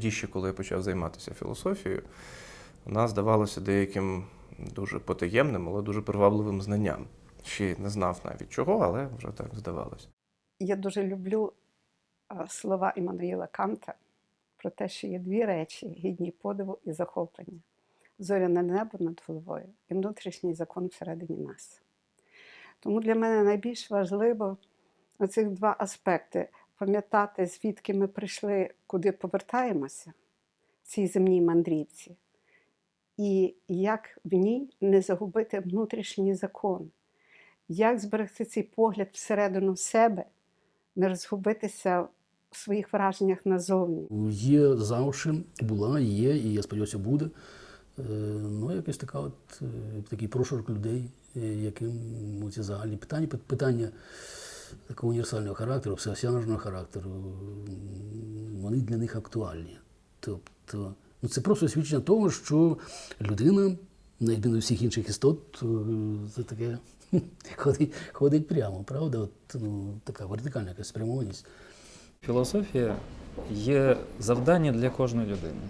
тоді ще, коли я почав займатися філософією, вона здавалася деяким дуже потаємним, але дуже привабливим знанням. Ще не знав навіть чого, але вже так здавалося. Я дуже люблю слова Іммануїла Канта про те, що є дві речі гідні подиву і захоплення: зоряне небо над головою і внутрішній закон всередині нас. Тому для мене найбільш важливо оцих два аспекти пам'ятати, звідки ми прийшли, куди повертаємося цій земній мандрівці, і як в ній не загубити внутрішній закон, як зберегти цей погляд всередину себе, не розгубитися в своїх враженнях назовні. Є завжди, була, є, і я сподіваюся, буде. Е, Ну, якась така от, е, такий прошарок людей, е, яким ці загальні питання, питання такого універсального характеру, всеосяжного характеру, вони для них актуальні. Тобто, ну, це просто свідчення того, що людина, на відміну всіх інших істот, е, це таке ходить, ходить прямо, правда? От, ну, така вертикальна якась спрямованість. Філософія є завдання для кожної людини.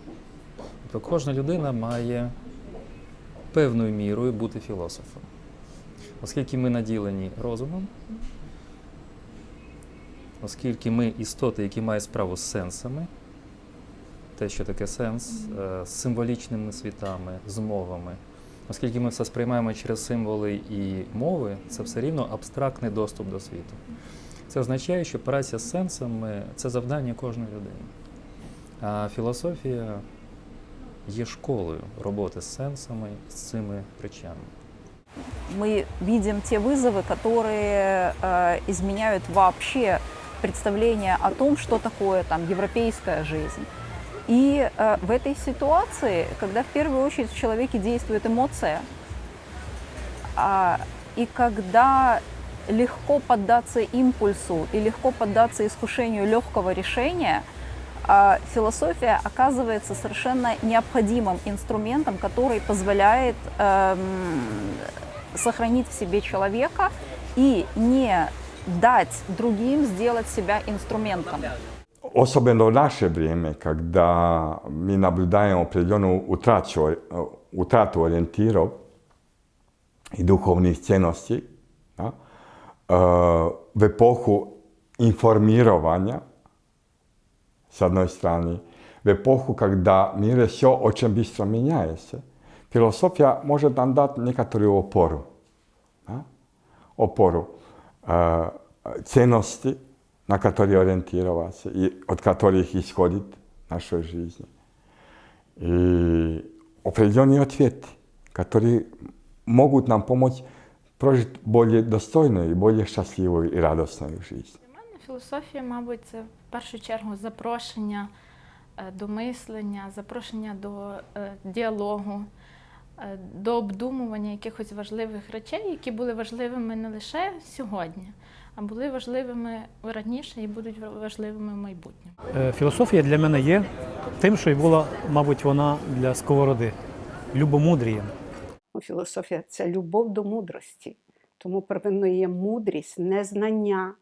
Тобто кожна людина має певною мірою бути філософом. Оскільки ми наділені розумом, оскільки ми істоти, які мають справу з сенсами, те, що таке сенс, е, з символічними світами, з мовами. Оскільки ми все сприймаємо через символи і мови, це все рівно абстрактний доступ до світу. Це означає, що праця з сенсами це завдання кожної людини. А філософія є школою роботи з сенсами, з цими речами. мы видим те вызовы, которые э, изменяют вообще представление о том, что такое там европейская жизнь. И э, в этой ситуации, когда в первую очередь в человеке действует эмоция, а, и когда легко поддаться импульсу и легко поддаться искушению легкого решения, а, философия оказывается совершенно необходимым инструментом, который позволяет эм, сохранить в себе человека и не дать другим сделать себя инструментом. Osobno u naše vrijeme, kada mi nabljudaємо определену utratu, utratu orijentirov i duhovnih cjennosti, da, v epohu informirovanja, s jednej strany, w epohu, kada mire все очень быстро меняется, filosofija može nam dati nekatoru oporu. Da? Oporu e, cjennosti na которые ориентироваться и от которых исходит наша жизнь. И определенные ответы, которые могут нам помочь прожить более достойную и более счастливую и радостную жизнь. Для мене філософія, мабуть, це в першу чергу запрошення е, до мислення, запрошення до е, діалогу, е, до обдумування якихось важливих речей, які були важливими не лише сьогодні, а були важливими раніше і будуть важливими в майбутньому. Е, Філософія для мене є тим, що й була, мабуть, вона для сковороди любомудрієм. Філософія це любов до мудрості. Тому первинною є мудрість, не знання,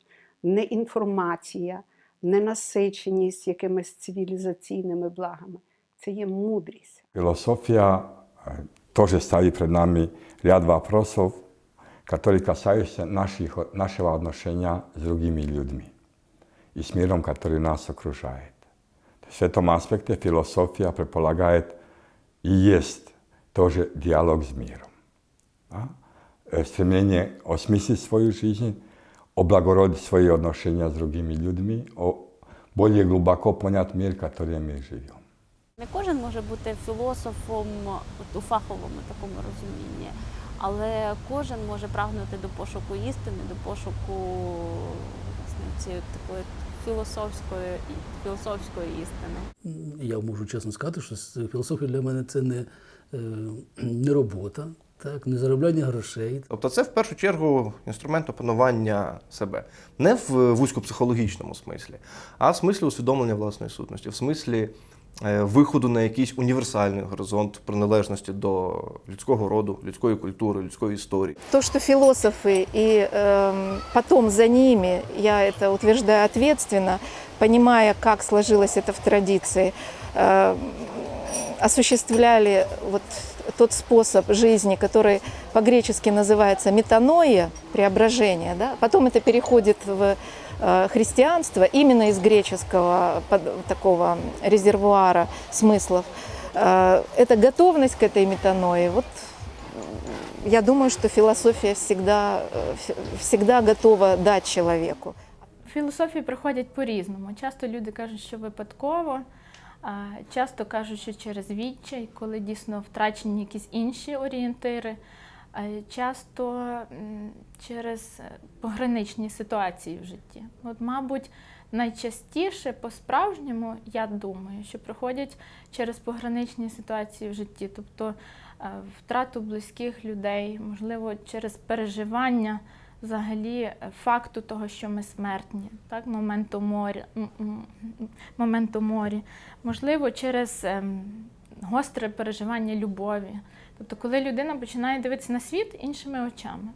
не інформація, не насиченість якимись цивілізаційними благами. Це є мудрість. Filosofija e, тоже ставит пред нами ряд вопросов, которые касаются наших, нашего отношения с другими людьми и с миром, который нас окружает. То есть в этом аспекте философия предполагает и есть тоже диалог с миром. Да? Э, Стремление осмыслить свою жизнь, облагородить свои отношения с другими людьми, о- более глубоко понять мир, в котором мы живем. Не кожен може бути філософом от, у фаховому такому розумінні, але кожен може прагнути до пошуку істини, до пошуку власне, цієї такої філософської, філософської істини. Я можу чесно сказати, що філософія для мене це не, е, не робота, так, не заробляння грошей. Тобто це в першу чергу інструмент опанування себе. Не в вузькопсихологічному смислі, а в смислі усвідомлення власної сутності, в смислі виходу на якийсь універсальний горизонт приналежності до людського роду, людської культури, людської історії. То, что философы и эм, потом за ними, я это утверждаю ответственно, понимая, как сложилось это в традиции, э, осуществляли вот тот способ жизни, который по-гречески называется метаноия, преображение, да? потом это переходит в э, христианство именно из греческого под- такого резервуара смыслов. Э, Это готовность к этой метаноии. Вот я думаю, что философия всегда, э, ф- всегда готова дать человеку. Філософії приходять по-різному. Часто люди кажуть, що випадково, а часто кажуть, що через відчай, коли дійсно втрачені якісь інші орієнтири, а часто через е, пограничні ситуації в житті. От, мабуть, найчастіше по-справжньому, я думаю, що приходять через пограничні ситуації в житті, тобто е, втрату близьких людей, можливо, через переживання взагалі е, факту того, що ми смертні, так, моменту моря, моменту морі, можливо, через ем, гостре переживання любові. Тобто, коли людина починає дивитися на світ іншими очами.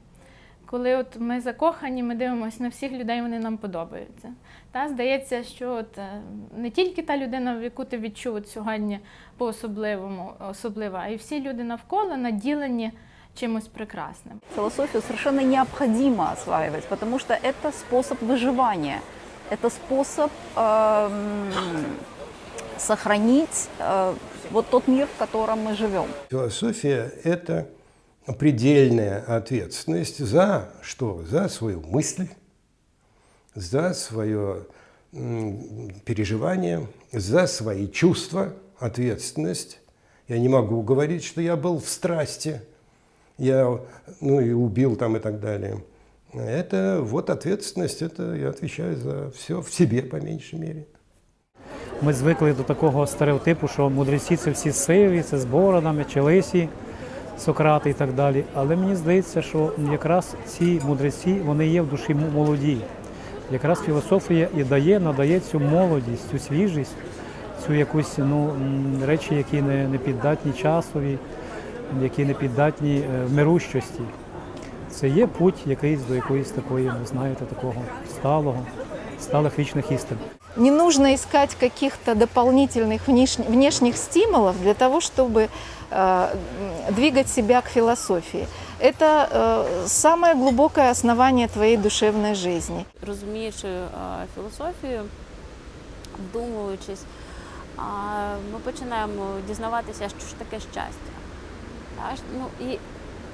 Коли от ми закохані, ми дивимося на всіх людей, вони нам подобаються. Та здається, що от е, не тільки та людина, в яку ти відчув от сьогодні по-особливому, особлива, а й всі люди навколо наділені чимось прекрасним. Философию совершенно необходимо осваивать, потому что это способ выживания. Это способ эм, сохранить э, вот тот мир, в котором мы живем. Философия – это предельная ответственность за что? За свою мысль, за свое переживание, за свои чувства, ответственность. Я не могу говорить, что я был в страсти, я ну, и убил там и так далее. Это вот ответственность, это я отвечаю за все в себе, по меньшей мере. Ми звикли до такого стереотипу, що мудреці це всі сиві, це з бородами, чи лисі, Сократи і так далі. Але мені здається, що якраз ці мудреці вони є в душі молоді. Якраз філософія і дає, надає цю молодість, цю свіжість, цю якусь ну, речі, які не, не піддатні часові, які не піддатні е, мирущості. Це є путь якийсь до якоїсь такої, ви знаєте, такого сталого, сталих вічних істин. Не нужно искать каких-то дополнительных внеш- внешних стимулов для того, чтобы э, м, двигать себя к философии. Это э, самое глубокое основание твоей душевной жизни. розуміючи е, філософію, вдумуючись, а, ми починаємо дізнаватися, що ж таке щастя. Та ж, Ну, і,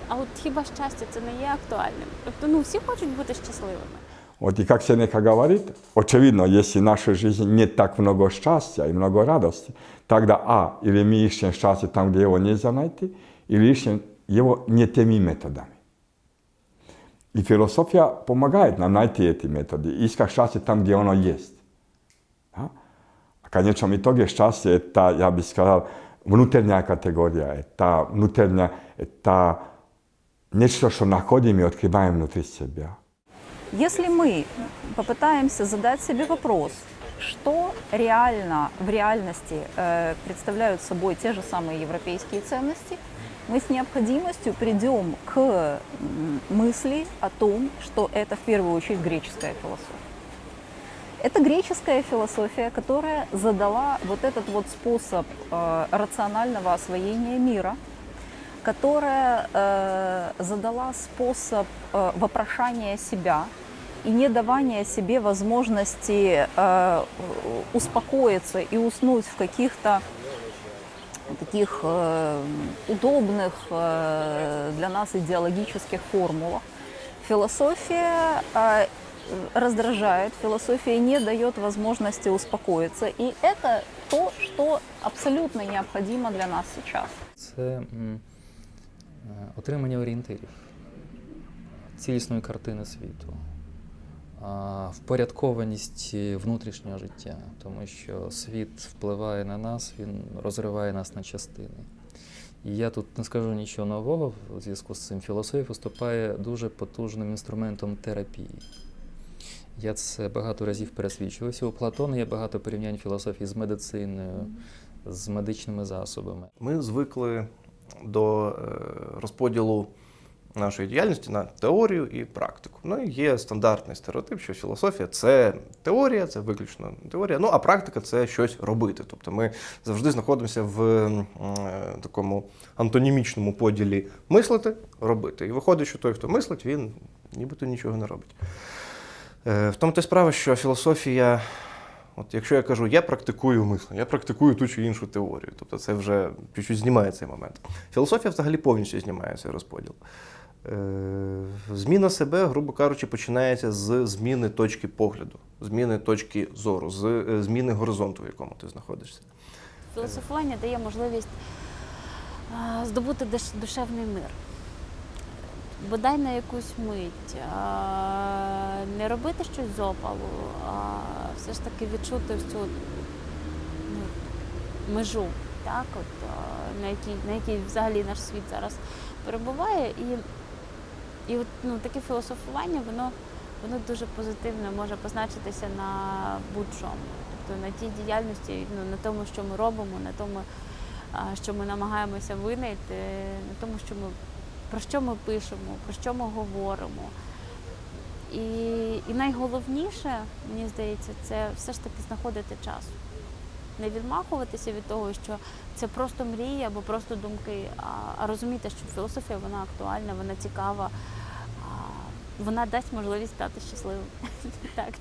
а от хіба щастя це не є актуальним? Тобто ну, всі хочуть бути щасливими. Вот и как Сенека говорит, очевидно, если в нашей жизни нет так много счастья и много радости, тогда а, или мы ищем счастье там, где его нельзя найти, или ищем его не теми методами. И философия помогает нам найти эти методы, искать счастье там, где оно есть. Да? А в конечном итоге счастье – это, я бы сказал, внутренняя категория, это внутренняя, это нечто, что находим и открываем внутри себя. Если мы попытаемся задать себе вопрос, что реально в реальности э, представляют собой те же самые европейские ценности, мы с необходимостью придем к м, мысли о том, что это в первую очередь греческая философия. Это греческая философия, которая задала вот этот вот способ э, рационального освоения мира, которая э, задала способ э, вопрошания себя и не давания себе возможности э, успокоиться и уснуть в каких-то таких э, удобных э, для нас идеологических формулах. Философия э, раздражает, философия не дает возможности успокоиться. И это то, что абсолютно необходимо для нас сейчас. Це м, е, отримання орієнтирів, цілісної картини світу, впорядкованість внутрішнього життя, тому що світ впливає на нас, він розриває нас на частини. І я тут не скажу нічого нового в зв'язку з цим. Філософія виступає дуже потужним інструментом терапії. Я це багато разів пересвідчувався. У Платона є багато порівнянь філософії з медициною, з медичними засобами. Ми звикли до е, розподілу нашої діяльності на теорію і практику. Ну і є стандартний стереотип, що філософія це теорія, це виключно теорія. Ну а практика це щось робити. Тобто ми завжди знаходимося в е, такому антонімічному поділі мислити, робити. І виходить, що той, хто мислить, він нібито нічого не робить. Е, В тому й справа, що філософія, от якщо я кажу, я практикую мислення, я практикую ту чи іншу теорію, тобто це вже чуть-чуть знімає цей момент. Філософія взагалі повністю знімає цей розподіл. Е, Зміна себе, грубо кажучи, починається з зміни точки погляду, зміни точки зору, з е, зміни горизонту, в якому ти знаходишся. Філософування дає можливість здобути душевний мир. Бодай на якусь мить. Не робити щось з опалу, а все ж таки відчути цю ну, межу, так, от, на, якій, на якій взагалі наш світ зараз перебуває. І, і от, ну, таке філософування, воно, воно дуже позитивно може позначитися на будь-чому. Тобто на тій діяльності, ну, на тому, що ми робимо, на тому, що ми намагаємося винайти, на тому, що ми, про що ми пишемо, про що ми говоримо. І, і найголовніше, мені здається, це все ж таки знаходити час. Не відмахуватися від того, що це просто мрії або просто думки, а, а розуміти, що філософія вона актуальна, вона цікава, а, вона дасть можливість стати щасливим. так.